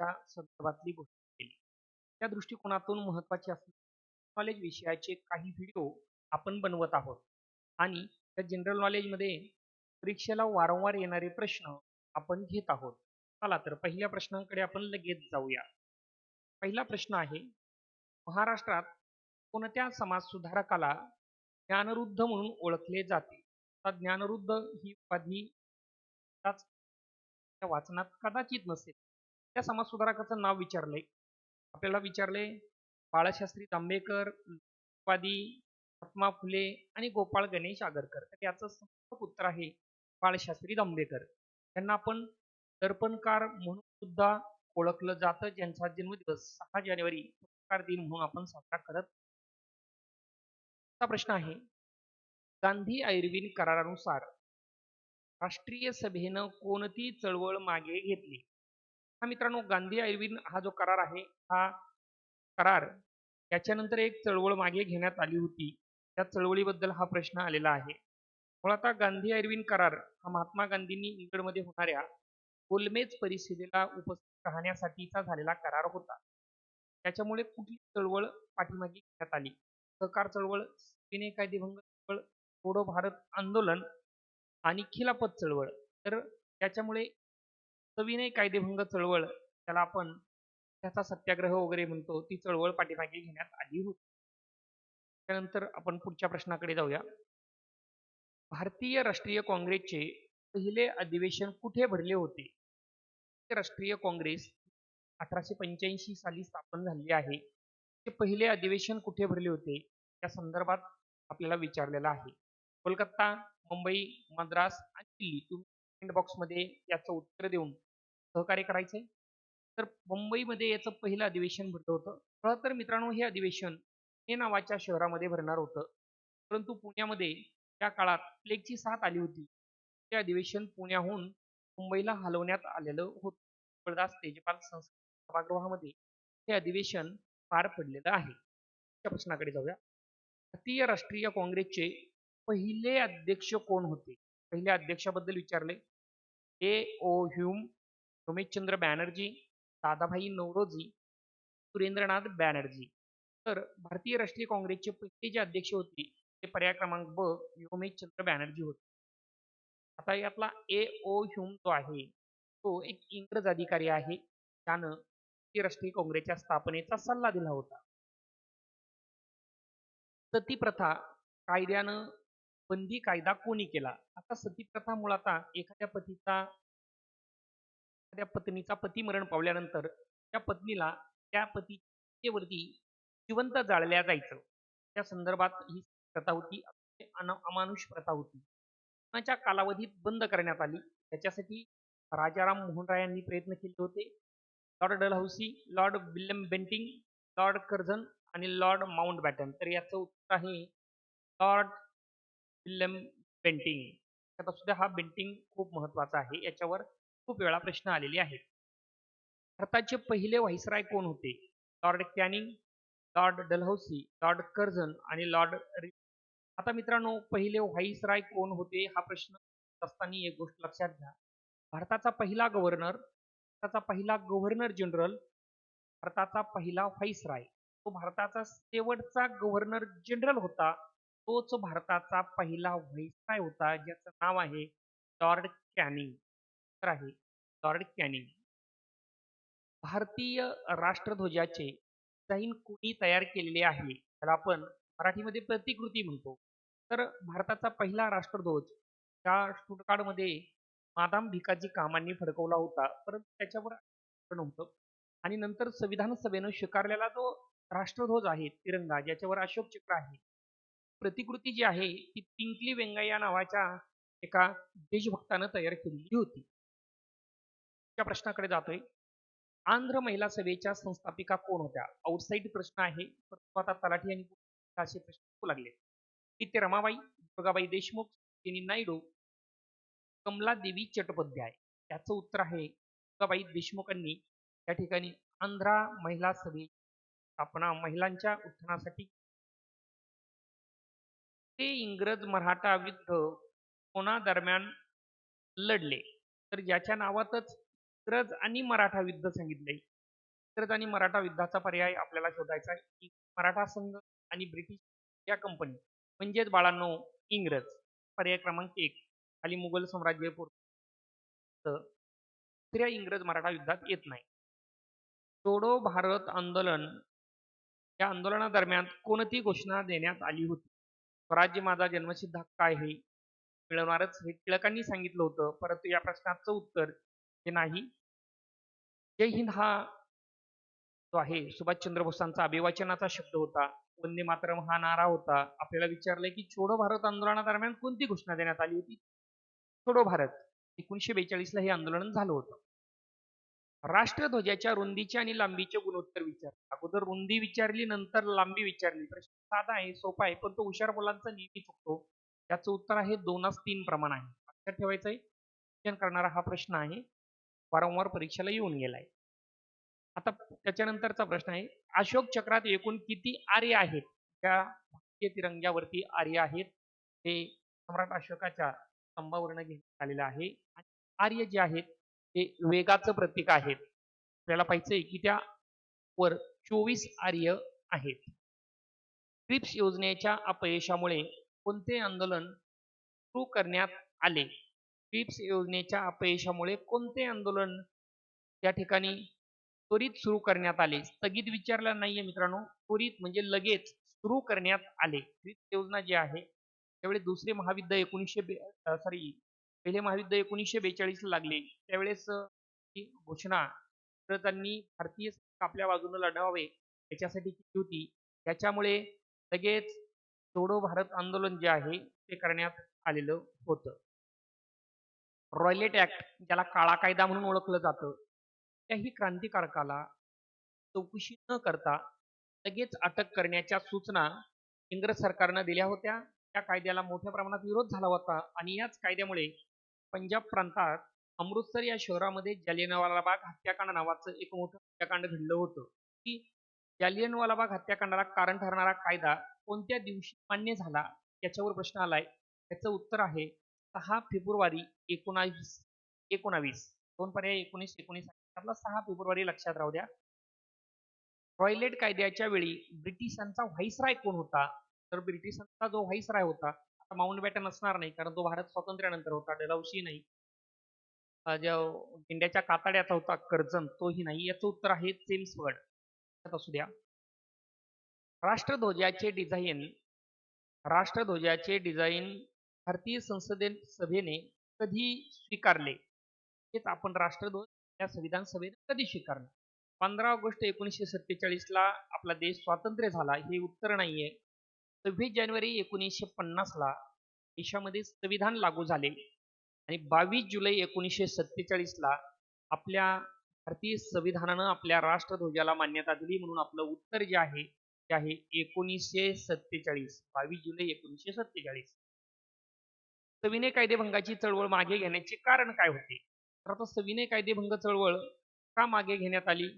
त्या संदर्भातली गोष्ट केली. त्या दृष्टिकोनातून महत्त्वाचे असलेले नॉलेज विषयाचे काही व्हिडिओ आपण बनवत आहोत आणि त्या जनरल नॉलेजमध्ये परीक्षेला वारंवार येणारे प्रश्न आपण घेत आहोत. चला तर पहिल्या प्रश्नांकडे आपण लगेच जाऊया. पहिला प्रश्न आहे महाराष्ट्रात कोणत्या समाजसुधारकाला ज्ञानरुद्ध म्हणून ओळखले जाते? आता ज्ञानरुद्ध ही उपाधी वाचनात कदाचित नसेल. त्या समाजसुधारकाचं नाव विचारलंय. आपल्याला विचारले बाळशास्त्री जांभेकर, उपाधी महात्मा फुले आणि गोपाळ गणेश आगरकर. तर याचं पुत्र उत्तर आहे बाळशास्त्री जांभेकर. त्यांना आपण दर्पणकार म्हणून सुद्धा ओळखलं जातं ज्यांचा जन्मदिवस सहा जानेवारी पत्रकार दिन म्हणून आपण साजरा करत प्रश्न आहे गांधी आयर्विन करारानुसार राष्ट्रीय सभेनं कोणती चळवळ मागे घेतली हा मित्रांनो गांधी आयर्विन हा जो करार आहे हा करार याच्यानंतर एक चळवळ मागे घेण्यात आली होती. त्या चळवळीबद्दल हा प्रश्न आलेला आहे. मुळात गांधी आयर्विन करार हा महात्मा गांधींनी इंग्लंडमध्ये होणाऱ्या गोलमेज परिषदेला उपस्थित राहण्यासाठीचा झालेला करार होता. त्याच्यामुळे कुठली चळवळ पाठीमागे घेण्यात आली? सहकार चळवळ विनय कायदेभंग चळवळ थोडं भारत आंदोलन आणि खिलाफत चळवळ. तर त्याच्यामुळे सविनय कायदेभंग चळवळ त्याला आपण त्याचा सत्याग्रह वगैरे म्हणतो ती चळवळ पाठीमागे घेण्यात आली होती. त्यानंतर आपण पुढच्या प्रश्नाकडे जाऊया. भारतीय राष्ट्रीय काँग्रेसचे पहिले अधिवेशन कुठे भरले होते? राष्ट्रीय काँग्रेस अठराशे पंच्याऐंशी साली स्थापन झालेली आहे. ते पहिले अधिवेशन कुठे भरले होते? त्या संदर्भात आपल्याला विचारलेलं आहे. कोलकाता मुंबई मद्रास आणि दिल्ली. कमेंट बॉक्समध्ये याचं उत्तर देऊन सहकार्य करायचंय. तर मुंबईमध्ये याचं पहिलं अधिवेशन भरलं होतं. खरं तर मित्रांनो हे अधिवेशन पुणे नावाच्या शहरामध्ये भरणार होतं. परंतु पुण्यामध्ये त्या काळात प्लेगची साथ आली होती. ते अधिवेशन पुण्याहून मुंबईला हलवण्यात आलेलं होतं. कळदास तेजपाल संस्कृत सभागृहामध्ये हे अधिवेशन पार पडलेलं आहे. त्या प्रश्नाकडे जाऊया. भारतीय राष्ट्रीय काँग्रेसचे पहिले अध्यक्ष कोण होते? पहिल्या अध्यक्षाबद्दल विचारले. A. O. Hume Rameshchandra Banerjee Dadabhai Naoroji Surendranath Banerjee. तर भारतीय राष्ट्रीय काँग्रेसचे पहिले जे अध्यक्ष होते ते पर्याय क्रमांक ब योमेशचंद्र बॅनर्जी होते. आता यातला ए. ओ. ह्यूम जो आहे तो एक इंग्रज अधिकारी आहे. त्यानं भारतीय राष्ट्रीय काँग्रेसच्या स्थापनेचा सल्ला दिला होता. सती प्रथा कायद्यानं बंदी कायदा कोणी केला? आता सती प्रथा मुळात एखाद्या पतीचा एखाद्या पत्नीचा पती मरण पावल्यानंतर त्या पत्नीला त्या पतीवरती जिवंत जाळल्या जायचं. त्या संदर्भात ही प्रथा होती अमानुष प्रथा होती. च्या कालावधीत बंद करण्यात आली. त्याच्यासाठी राजाराम मोहन राय यांनी प्रयत्न केले होते. Lord Dalhousie Lord William Bentinck Lord Curzon आणि लॉर्ड माउंट बॅटन तर याचं उत्तर आहे लॉर्ड फिल्म बेंटिंग आता सुद्धा हा बेंटिंग खूप महत्त्वाचा आहे. याच्यावर खूप वेळा प्रश्न आलेले आहेत. भारताचे पहिले व्हाईसराय कोण होते? Lord Canning lord Dalhousie lord Curzon आणि लॉर्ड आता मित्रांनो पहिले व्हाईसराय कोण होते? हा प्रश्न असताना एक गोष्ट लक्षात घ्या. भारताचा पहिला गव्हर्नर भारताचा पहिला गव्हर्नर जनरल भारताचा पहिला व्हाईसराय. तो भारताचा शेवटचा गव्हर्नर जनरल होता. तोच भारताचा पहिला व्हाईसराय होता ज्याचं नाव आहे लॉर्ड कॅनिंग. तर आहे लॉर्ड कॅनिंग. भारतीय राष्ट्रध्वजाचे डिझाईन कोणी तयार केलेले आहे? त्याला आपण मराठीमध्ये प्रतिकृती म्हणतो. तर भारताचा पहिला राष्ट्रध्वज त्या स्टुटगार्डमध्ये मादाम भिकाजी कामांनी फडकवला होता. परंतु त्याच्यावर नव्हतं आणि नंतर संविधान सभेनं स्वीकारलेला जो राष्ट्रध्वज आहे तिरंगा ज्याच्यावर अशोक चक्र आहे प्रतिकृती जी आहे ती पिंकली वेंगय्या नावाच्या एका देशभक्तानं तयार केलेली होती. त्या प्रश्नाकडे जातोय. आंध्र महिला सभेच्या संस्थापिका कोण होत्या? आउटसाईड प्रश्न आहे आता तलाठी आणि असे प्रश्न लागले. इथे रमाबाई दुर्गाबाई देशमुख यांनी नायडू कमला देवी चट्टोपाध्याय याचं उत्तर आहे दुर्गाबाई देशमुखांनी या ठिकाणी आंध्रा महिला सभे स्थापना महिलांच्या उत्थानासाठी ते इंग्रज मराठा युद्ध कोणा दरम्यान लढले तर ज्याच्या नावातच इंग्रज आणि मराठा युद्ध सांगितले इंग्रज आणि मराठा युद्धाचा पर्याय आपल्याला शोधायचा आहे, की मराठा संघ आणि ब्रिटिश या कंपनी म्हणजेच बाळांनो इंग्रज. पर्याय क्रमांक एक खाली मुघल साम्राज्य तर दुसऱ्या इंग्रज मराठा युद्धात येत नाही. जोडो भारत आंदोलन या आंदोलनादरम्यान कोणती घोषणा देण्यात आली होती? स्वराज्य माझा जन्मसिद्ध हक्क आहे. मिळवणारच हे टिळकांनी सांगितलं होतं. परंतु या प्रश्नाचं उत्तर हे नाही. जय हिंद हा जो आहे सुभाषचंद्र बोसांचा अभिवाचनाचा शब्द होता. वंदे मातरम हा नारा होता. आपल्याला विचारलंय की छोडो भारत आंदोलनादरम्यान कोणती घोषणा देण्यात आली होती? छोडो भारत. 1942 ला हे आंदोलन झालं होतं. राष्ट्रध्वजाच्या रुंदीचे आणि लांबीचे गुणोत्तर विचार. अगोदर रुंदी विचारली नंतर लांबी विचारली. प्रश्न साधा आहे, सोपा आहे, पण तो हुशार मुलांचा नेहमी चुकतो. याचं उत्तर आहे 2:3 प्रमाण आहे. लक्षात ठेवायचं आहे. करणारा हा प्रश्न आहे. वारंवार परीक्षेला येऊन गेलाय. आता त्याच्यानंतरचा प्रश्न आहे. अशोक चक्रात एकूण किती आर्य आहेत? त्या भारतीय तिरंग्यावरती आर्य आहेत. ते सम्राट अशोकाच्या स्तंभावरनं घेण्यात आलेलं आहे. आणि आर्य जे आहेत ते वेगाचं प्रतीक आहेत. आपल्याला पाहायचंय की त्या वर 24 आर्य आहेत. क्रिप्स योजनेच्या अपयशामुळे कोणते आंदोलन सुरू करण्यात आले? क्रिप्स योजनेच्या अपयशामुळे कोणते आंदोलन त्या ठिकाणी त्वरित सुरू करण्यात आले? स्थगित विचारलं नाहीये मित्रांनो. त्वरित म्हणजे लगेच सुरू करण्यात आले. क्रिप्स योजना जी आहे त्यावेळी दुसरे महायुद्ध एकोणीसशे सॉरी पहिले महायुद्ध एकोणीसशे बेचाळीस लागले. त्यावेळेस घोषणा इंग्रजांनी भारतीय आपल्या बाजूने लढवावे याच्यासाठी केली होती. त्याच्यामुळे लगेच छोडो भारत आंदोलन जे आहे ते करण्यात आलेलं होतं. रॉयलेट ॲक्ट ज्याला काळा कायदा म्हणून ओळखलं जातं. त्याही क्रांतिकारकाला चौकशी न करता लगेच अटक करण्याच्या सूचना इंग्रज सरकारनं दिल्या होत्या. त्या कायद्याला मोठ्या प्रमाणात विरोध झाला होता आणि याच कायद्यामुळे पंजाब प्रांतात अमृतसर या शहरामध्ये जालियनवाला बाग हत्याकांड नावाचं एक मोठं हत्याकांड घडलं होतं. की जालियनवाला बाग हत्याकांडाला कारण ठरणारा कायदा कोणत्या दिवशी मान्य झाला? याच्यावर प्रश्न आलाय. त्याचं उत्तर आहे सहा फेब्रुवारी 1919. दोन पर्याय एकोणीस एकोणीस आपला सहा फेब्रुवारी लक्षात राहू द्या. रॉयलेट कायद्याच्या वेळी ब्रिटिशांचा व्हाईसराय कोण होता? तर ब्रिटिशांचा जो व्हाईसराय होता, आता माउंटबॅटन असणार नाही कारण तो भारत स्वातंत्र्यानंतर होता. डलाउशी नाही. ज्या इंडियाच्या कातड्याचा होता कर्जन तोही नाही. याचं उत्तर आहे चेम्सवर्ड असू द्या. राष्ट्रध्वजाचे डिझाईन राष्ट्रध्वजाचे डिझाईन भारतीय संसदे सभेने कधी स्वीकारले? हेच आपण राष्ट्रध्वज या संविधान सभेने कधी स्वीकारले पंधरा ऑगस्ट एकोणीसशे सत्तेचाळीसला आपला देश स्वातंत्र्य झाला हे उत्तर नाहीये. 26 जानेवारी एकोणीसशे पन्नासला देशामध्ये संविधान लागू झाले आणि 22 जुलै एकोणीसशे सत्तेचाळीसला आपल्या भारतीय संविधानानं आपल्या राष्ट्रध्वजाला मान्यता दिली म्हणून आपलं उत्तर जे आहे ते आहे 1947. 22 जुलै 1947. सविनय कायदेभंगाची चळवळ मागे घेण्याचे कारण काय होते? तर आता सविनय कायदेभंग चळवळ का मागे घेण्यात आली?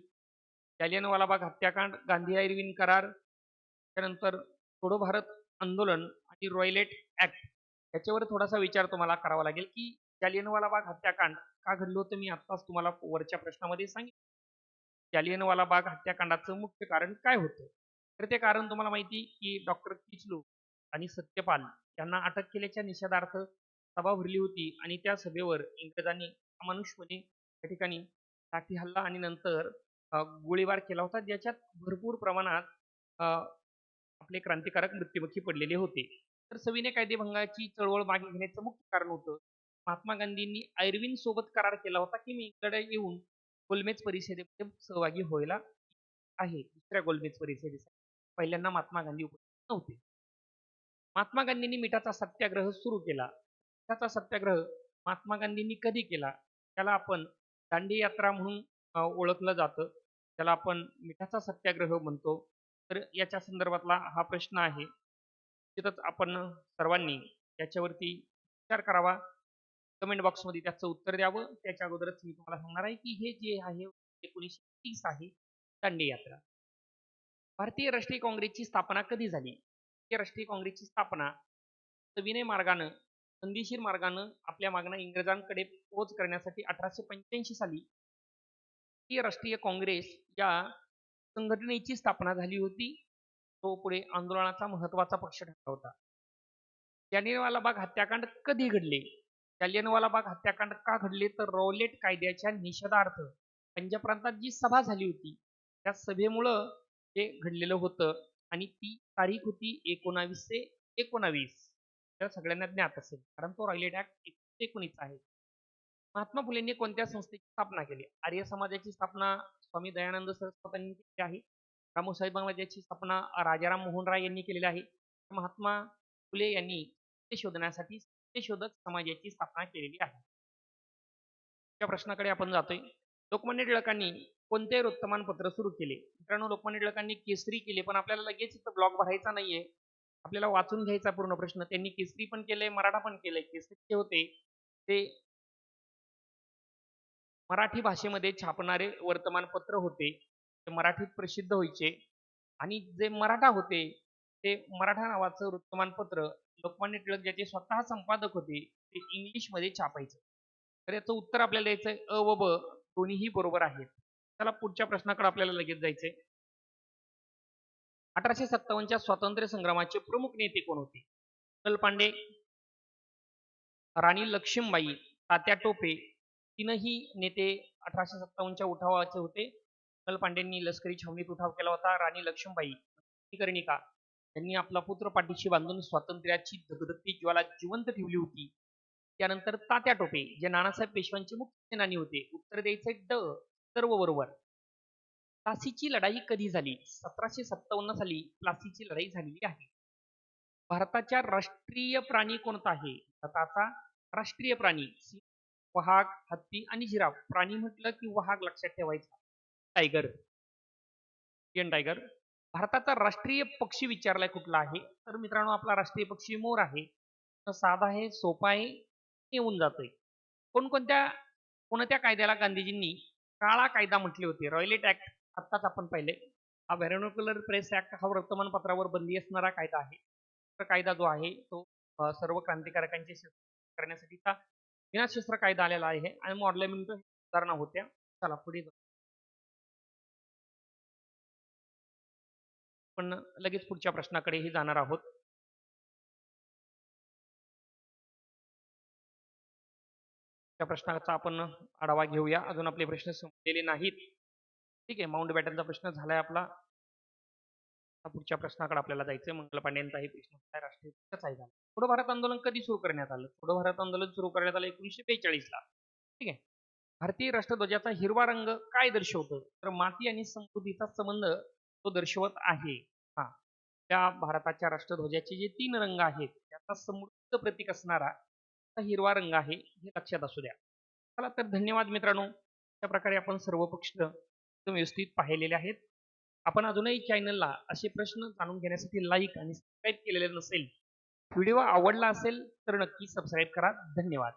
जालियनवाला बाग हत्याकांड, गांधी-इर्विन करार, त्यानंतर छोडो भारत आंदोलन आणि रॉयलेट ऍक्ट याच्यावर थोडासा विचार तुम्हाला करावा लागेल की जालियनवाला बाग हत्याकांड का घडलं होतं? मी आत्ताच तुम्हाला वरच्या प्रश्नामध्ये सांगितलं. जालियनवाला बाग हत्याकांडाचं मुख्य कारण काय होतं? तर ते कारण तुम्हाला माहिती की डॉक्टर किचलू आणि सत्यपाल यांना अटक केल्याच्या निषेधार्थ सभा भरली होती आणि त्या सभेवर इंग्रजांनी अमानुषपणे त्या ठिकाणी लाठी हल्ला आणि नंतर गोळीबार केला होता. ज्याच्यात भरपूर प्रमाणात आपले क्रांतिकारक मृत्युमुखी पडलेले होते. तर सविनय कायदेभंगाची चळवळ मागे घेण्याचं मुख्य कारण होतं महात्मा गांधींनी आयर्विन सोबत करार केला होता की मी इकडे येऊन गोलमेज परिषदेमध्ये सहभागी व्हायला आहे. दुसऱ्या गोलमेज परिषदेसाठी. पहिल्यांदा महात्मा गांधी उपस्थित नव्हते. महात्मा गांधींनी मिठाचा सत्याग्रह सुरू केला. मिठाचा सत्याग्रह महात्मा गांधींनी कधी केला? त्याला आपण दांडी यात्रा म्हणून ओळखलं जातं. त्याला आपण मिठाचा सत्याग्रह म्हणतो. तर याच्या संदर्भातला हा प्रश्न आहे. तिथंच आपण सर्वांनी याच्यावरती विचार करावा. कमेंट बॉक्समध्ये त्याचं उत्तर द्यावं. त्याच्या अगोदरच मी तुम्हाला सांगणार आहे की हे जे आहे 1930 आहे दांडी यात्रा. भारतीय राष्ट्रीय काँग्रेसची स्थापना कधी झाली? राष्ट्रीय काँग्रेसची स्थापना सविनय मार्गानं, संधिशीर मार्गानं आपल्या मागण्या इंग्रजांकडे पोच करण्यासाठी 1885 साली भारतीय राष्ट्रीय काँग्रेस या संघटनेची स्थापना झाली होती तो पुढे आंदोलनाचा महत्त्वाचा पक्ष ठरला होता जानेवाला बाग हत्याकांड कधी घडले जालियनवाला बाग हत्याकांड का घडले? तर रॉलेट कायद्याच्या निषेधार्थ. पंजाब प्रांतात जी सभा झाली होती त्या सभेमुळं ते घडलेलं होतं आणि ती तारीख होती एकोणावीसशे एकोणावीस. तर सगळ्यांना ज्ञात असेल कारण तो रॉयलेट ऍक्ट एकोणीस आहे. महात्मा फुलेंनी कोणत्या संस्थेची स्थापना केली? आर्य समाजाची स्थापना स्वामी दयानंद सरस्वतांनी केली आहे रामोसाहेब बांगलादेशची स्थापना राजाराम मोहन राय यांनी केलेली आहे. महात्मा फुले यांनी ते शोधण्यासाठी सत्यशोधक समाजाची स्थापना केलेली आहे. त्या प्रश्नाकडे आपण जातोय. लोकमान्य टिळकांनी कोणते वृत्तमानपत्र सुरू केले. मित्रांनो लोकमान्य टिळकांनी केसरी केले पण आपल्याला लगेच इथं ब्लॉग भरायचा नाहीये. आपल्याला वाचून घ्यायचा पूर्ण प्रश्न. त्यांनी केसरी पण केले मराठा पण केले केसरीचे होते ते मराठी भाषेमध्ये छापणारे वर्तमानपत्र होते. ते मराठीत प्रसिद्ध व्हायचे. आणि जे मराठा होते ते मराठा नावाचं वृत्तमानपत्र लोकमान्य टिळक ज्याचे स्वतः संपादक होते ते इंग्लिशमध्ये छापायचे. तर याचं उत्तर आपल्याला द्यायचंय अ व ब दोन्हीही बरोबर आहेत. चला पुढच्या प्रश्नाकडे आपल्याला लगेच जायचंय. अठराशे सत्तावन्नच्या स्वातंत्र्य संग्रामाचे प्रमुख नेते कोण होते? पांडे. राणी लक्ष्मीबाई तात्या टोपे तीनही नेते अठराशे सत्तावन्नच्या उठावाचे होते. पांडेंनी लष्करी छावणीत उठाव केला होता. राणी लक्ष्मीबाई कर्णिका त्यांनी आपला पुत्र पाठीशी बांधून स्वातंत्र्याची धगधगती ज्वाला जिवंत ठेवली होती. त्यानंतर तात्या टोपे जे नानासाहेब पेशव्यांचे मुख्य सेनानी होते उत्तर द्यायचे ड सर्व बरोबर प्लासीची लढाई कधी झाली? सतराशे सत्तावन्न साली प्लासीची लढाई झालेली आहे. भारताच्या राष्ट्रीय प्राणी कोणता आहे? भारताचा राष्ट्रीय प्राणी वाघ हत्ती आणि जिराफ. प्राणी म्हटलं की वाघ लक्षात ठेवायचा. टायगर. इंडियन टायगर भारताचा राष्ट्रीय पक्षी विचारलाय कुठला आहे? तर मित्रांनो आपला राष्ट्रीय पक्षी मोर आहे. तर साधा आहे सोपा आहे येऊन जातोय. कोणकोणत्या कोणत्या कायद्याला गांधीजींनी काळा कायदा म्हटले होते? रॉयलेट ऍक्ट आत्ताच आपण पाहिले हा व्हॅरोनोक्युलर प्रेस ऍक्ट हा वर्तमानपत्रावर बंदी असणारा कायदा आहे. तर कायदा जो आहे तो सर्व क्रांतिकारकांचे करण्यासाठीचा विनाशस्त्र कायदा आलेला आहे. आणि मॉडलेमेंट सुधारणा होत्या. चला पुढे पण लगेच पुढच्या प्रश्नाकडेही जाणार आहोत. त्या प्रश्नाचा आपण आढावा घेऊया. अजून आपले प्रश्न संपलेले नाहीत. ठीक आहे माउंट बॅटनचा प्रश्न झालाय आपला. पुढच्या प्रश्नाकडे आपल्याला जायचंय. मंगल पांडेंचाही प्रश्न राष्ट्रीय झाला थोडं भारत आंदोलन कधी सुरू करण्यात आलं? थोडं भारत आंदोलन सुरू करण्यात आलं एकोणीसशे बेचाळीस ला. ठीक आहे. भारतीय राष्ट्रध्वजाचा हिरवा रंग काय दर्शवतो? तर माती आणि समृद्धीचा संबंध तो दर्शवत आहे. हा. त्या भारताच्या राष्ट्रध्वजाचे जे तीन रंग आहेत त्याचा समृद्ध प्रतीक असणारा हिरवा रंग आहे हे लक्षात असू द्या. चला तर धन्यवाद मित्रांनो. अशा प्रकारे आपण सर्व पक्ष व्यवस्थित पाहिलेले आहेत. आपण अजूनही चॅनलला असे प्रश्न जाणून घेण्यासाठी लाईक आणि सबस्क्राईब केलेले नसेल व्हिडिओ आवडला असेल तर नक्की सबस्क्राईब करा. धन्यवाद.